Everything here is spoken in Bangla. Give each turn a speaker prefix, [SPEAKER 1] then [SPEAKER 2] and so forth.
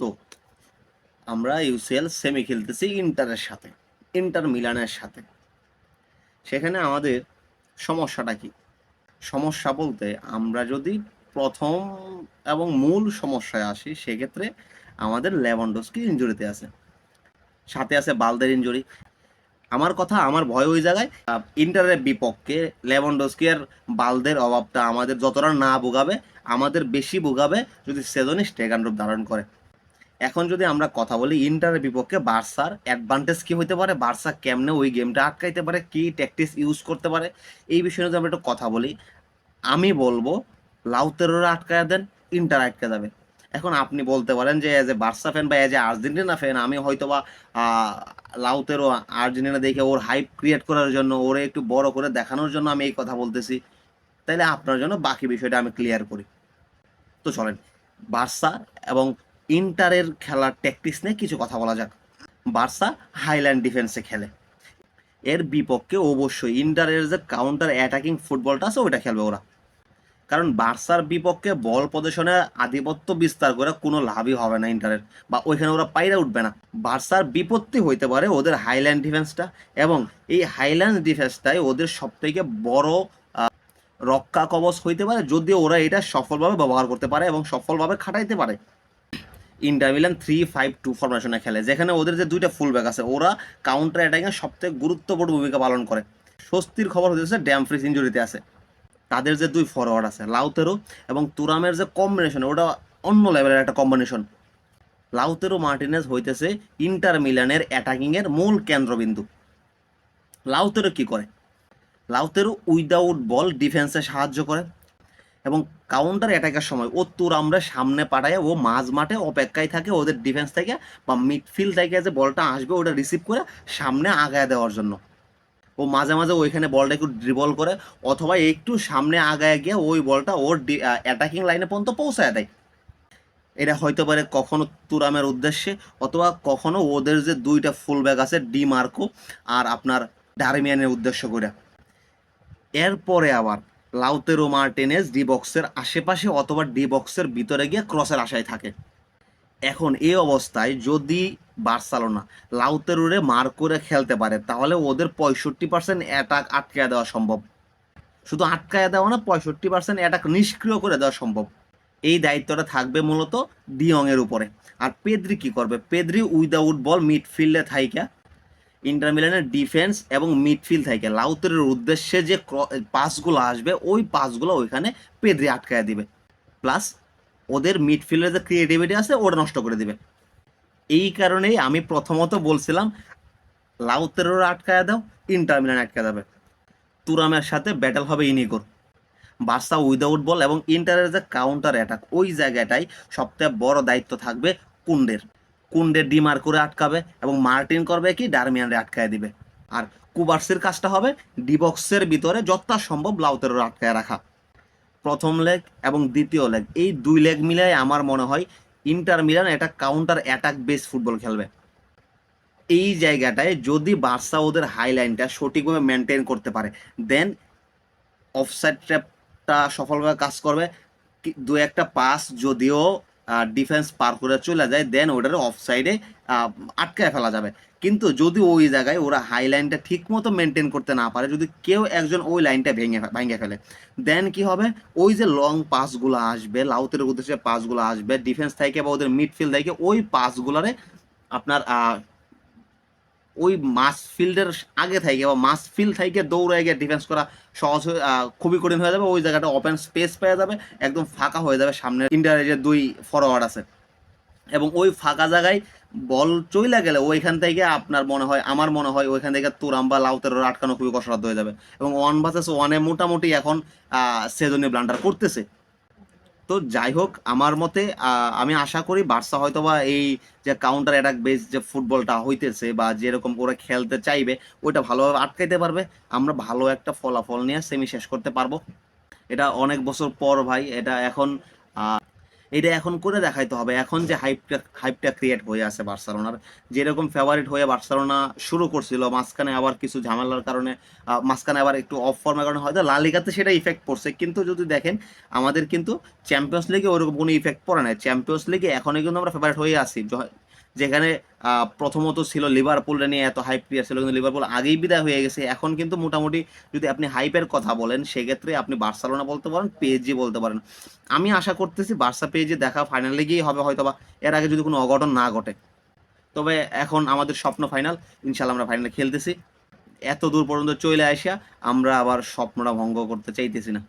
[SPEAKER 1] তো আমরা ইউসিএল সেমি খেলতেছি ইন্টারের সাথে, ইন্টার মিলানের সাথে। সেখানে আমাদের সমস্যাটা কি? সমস্যা বলতে আমরা যদি প্রথম এবং মূল সমস্যায় আসি, সেক্ষেত্রে আমাদের লেভনডোস্কি ইঞ্জুরিতে আছে। সাথে আছে বালদের ইঞ্জুরি আমার কথা আমার ভয় ওই জায়গায় ইন্টারের বিপক্ষে লেভনডোস্কি আর বালদের অভাবটা আমাদের যতটা না ভোগাবে, আমাদের বেশি ভোগাবে যদি সেজনই স্টেগান রূপ ধারণ করে। এখন যদি আমরা কথা বলি ইন্টারের বিপক্ষে বার্সার অ্যাডভান্টেজ কি হতে পারে? বার্সা কেমনে ওই গেমটা আটকাইতে পারে? কি ট্যাকটিক্স ইউজ করতে পারে? এই বিষয়ে যদি আমরা একটু কথা বলি, আমি বলব লাউতেরোরা আটকায় দেন, ইন্টার আটকে যাবে। এখন আপনি বলতে পারেন যে এজ এ বার্সা ফ্যান বা এজ এ আর্জেন্টিনা ফ্যান আমি হয়তো বা লাউতেরো আর্জেন্টিনা দেখে ওর হাইপ ক্রিয়েট করার জন্য, ওরে একটু বড় করে দেখানোর জন্য আমি এই কথা বলতেছি। তাইলে আপনার জন্য বাকি বিষয়টা আমি ক্লিয়ার করি। তো চলেন, বার্সা এবং ইন্টারের খেলার ট্যাকটিক্স নিয়ে কিছু কথা বলা যাক। বার্সা হাইল্যান্ড ডিফেন্সে খেলে। এর বিপক্ষে অবশ্যই ইন্টারের যে কাউন্টার অ্যাটাকিং ফুটবলটা আছে, ওইটা খেলবে ওরা। কারণ বার্সার বিপক্ষে বল প্রদর্শনে আধিপত্য বিস্তার করে কোনো লাভই হবে না ইন্টারের, বা ওইখানে ওরা পাইরা উঠবে না। বার্সার বিপত্তি হইতে পারে ওদের হাইল্যান্ড ডিফেন্সটা, এবং এই হাইল্যান্ড ডিফেন্সটাই ওদের সবথেকে বড় রক্ষা কবচ হইতে পারে যদি ওরা এটা সফলভাবে ব্যবহার করতে পারে এবং সফলভাবে খাটাইতে পারে। Inter Milan three five two ফরমেশনে খেলে, যেখানে ওদের যে দুইটা ফুল ব্যাক আছে, ওরা কাউন্টার অ্যাটাকিংয়ে সবথেকে গুরুত্বপূর্ণ ভূমিকা পালন করে। স্বস্তির খবর হতেছে ড্যামফ্রিজ ইঞ্জুরিতে আছে। তাদের যে দুই ফরওয়ার্ড আছে লাউতেরো এবং তুরামের যে কম্বিনেশন ওটা অন্য লেভেলের একটা কম্বিনেশন লাউতেরো মার্টিনেজ হইতেছে ইন্টার মিলানের অ্যাটাকিংয়ের মূল কেন্দ্রবিন্দু। লাউতেরো কি করে? লাউতেরো উইদাউট বল ডিফেন্সে সাহায্য করে। এবং কাউন্টার অ্যাটাকের সময় ও তুরামরা সামনে পাঠায়, ও মাঝ মাঠে অপেক্ষায় থাকে, ওদের ডিফেন্স থেকে বা মিডফিল্ড থেকে যে বলটা আসবে ওটা রিসিভ করে সামনে আগায় দেওয়ার জন্য। ও মাঝে মাঝে ওইখানে বলটা একটু ড্রিবল করে, অথবা একটু সামনে আগায় গিয়ে ওই বলটা ওর অ্যাটাকিং লাইনে পর্যন্ত পৌঁছায় দেয়। এটা হয়তো পারে কখনো তুরামের উদ্দেশ্যে, অথবা কখনো ওদের যে দুইটা ফুল ব্যাগ আছে, ডি মার্কো আর আপনার ডারমিয়ানের উদ্দেশ্য করে। এরপরে আবার লাউতেরো মার্টিনেজ ডি বক্সের আশেপাশে অথবা ডি বক্সের ভিতরে গিয়ে ক্রসের আশায় থাকে। এখন এই অবস্থায় যদি বার্সেলোনা লাউতেরুরে মার করে খেলতে পারে, তাহলে ওদের পঁয়ষট্টি পার্সেন্ট অ্যাটাক আটকায় দেওয়া সম্ভব। শুধু আটকায় দেওয়া না, পঁয়ষট্টি পার্সেন্ট অ্যাটাক নিষ্ক্রিয় করে দেওয়া সম্ভব। এই দায়িত্বটা থাকবে মূলত ডিয়ংয়ের উপরে। আর পেদ্রি কি করবে? পেদ্রি উইদাউট বল মিডফিল্ডে থাইকা ইন্টার মিলানের ডিফেন্স এবং মিডফিল্ড থেকে। লাউতেরের উদ্দেশ্যে যে পাসগুলো আসবে, ওই পাসগুলো ওইখানে পেদ্রি আটকায় দিবে। প্লাস ওদের মিডফিল্ডের যে ক্রিয়েটিভিটি আছে ওটা নষ্ট করে দিবে। এই কারণেই আমি প্রথমত বলছিলাম লাউতেরোর আটকায় দাও, ইন্টার মিলান আটকায় যাবে। তুরামের সাথে ব্যাটেল হবে ইনিগোর। বার্সা উইদাউট বল এবং ইন্টারের যে কাউন্টার অ্যাটাক ওই জায়গাটাই সবথেকে বড় দায়িত্ব থাকবে কুন্ডের। কুন্ডের ডিমার করে আটকাবে এবং মার্টিন করবে কি, ডারমিয়ানরে আটকায় দিবে। আর কুবার্সের কাজটা হবে ডিবক্সের ভিতরে যতটা সম্ভব লাউতেরোর আটকায় রাখা। প্রথম লেগ এবং দ্বিতীয় লেগ, এই দুই লেগ মিলে আমার মনে হয় ইন্টার মিলান একটা কাউন্টার অ্যাটাক বেস ফুটবল খেলবে। এই জায়গাটায় যদি বার্সা ওদের হাইলাইনটা সঠিকভাবে মেনটেন করতে পারে দেন অফসাইড ট্র্যাপটা সফলভাবে কাজ করবে। দু একটা পাস যদিও ডিফেন্স পার করে চলে যায় দেন ওটার অফ সাইডে আটকায় ফেলা যাবে। কিন্তু যদি ওই জায়গায় ওরা হাই লাইনটা ঠিক মতো মেনটেন করতে না পারে, যদি কেউ একজন ওই লাইনটা ভেঙে ভেঙে ফেলে দেন কি হবে? ওই যে লং পাসগুলো আসবে, লাউতের উদ্দেশ্যে পাসগুলো আসবে ডিফেন্স থেকে বা ওদের মিডফিল্ড থেকে ওই পাসগুলোরে আপনার ওই মাস ফিল্ডের আগে থেকে বা মাস ফিল্ড থেকে দৌড়ে গিয়ে ডিফেন্স করা সহজ খুবই কঠিন হয়ে যাবে। ওই জায়গাটা ওপেন স্পেস পেয়ে যাবে, একদম ফাঁকা হয়ে যাবে সামনে। ইন্ডিয়ার যে দুই ফরওয়ার্ড আছে। এবং ওই ফাঁকা জায়গায় বল চইলা গেলে ওইখান থেকে আপনার মনে হয়, আমার মনে হয় ওইখান থেকে তুরাম বা লাউতের আটকানো খুবই কষ্টসাধ্য হয়ে যাবে। এবং ওয়ান ভার্সেস ওয়ানে মোটামুটি এখন সেজনীয় ব্লান্ডার করতেছে। তো যাই হোক, আমার মতে আমি আশা করি বার্সা হয়তো বা এই যে কাউন্টার অ্যাটাক বেস যে ফুটবলটা হইতেছে বা যেরকম ওরা খেলতে চাইবে, ওইটা ভালোভাবে আটকাইতে পারবে। আমরা ভালো একটা ফলাফল নিয়ে সেমি শেষ করতে পারব। এটা অনেক বছর পর ভাই, এটা এখন এটা এখন করে দেখাইতে হবে। এখন যে হাইপটা হাইপটা ক্রিয়েট হয়ে আছে বার্সেলোনার, যেরকম ফেভারিট হয়ে বার্সেলোনা শুরু করছিল, মাঝখানে আবার কিছু ঝামেলার কারণে মাঝখানে আবার একটু অফ ফর্মের কারণে হয়তো লালিগাতে সেটা ইফেক্ট পড়ছে। কিন্তু যদি দেখেন, আমাদের কিন্তু চ্যাম্পিয়ন্স লিগে ওরকম কোনো ইফেক্ট পড়ে না চ্যাম্পিয়ন্স লিগে এখনই কিন্তু আমরা ফেভারিট হয়ে আসি যেখানে প্রথমত ছিল লিভারপুলটা নিয়ে এত হাইপ প্লেয়ার ছিল, কিন্তু লিভারপুল আগেই বিদায় হয়ে গেছে। এখন কিন্তু মোটামুটি যদি আপনি হাইপের কথা বলেন, সেক্ষেত্রে আপনি বার্সেলোনা বলতে পারেন পেজি বলতে পারেন। আমি আশা করতেছি বার্সা পেজি দেখা ফাইনালে গিয়েই হবে হয়তো বা এর আগে যদি কোনো অঘটন না ঘটে। তবে এখন আমাদের স্বপ্ন ফাইনাল ইনশাল্লাহ আমরা ফাইনালে খেলতেছি। এত দূর পর্যন্ত চলে আসিয়া আমরা আবার স্বপ্নটা ভঙ্গ করতে চাইতেছি না।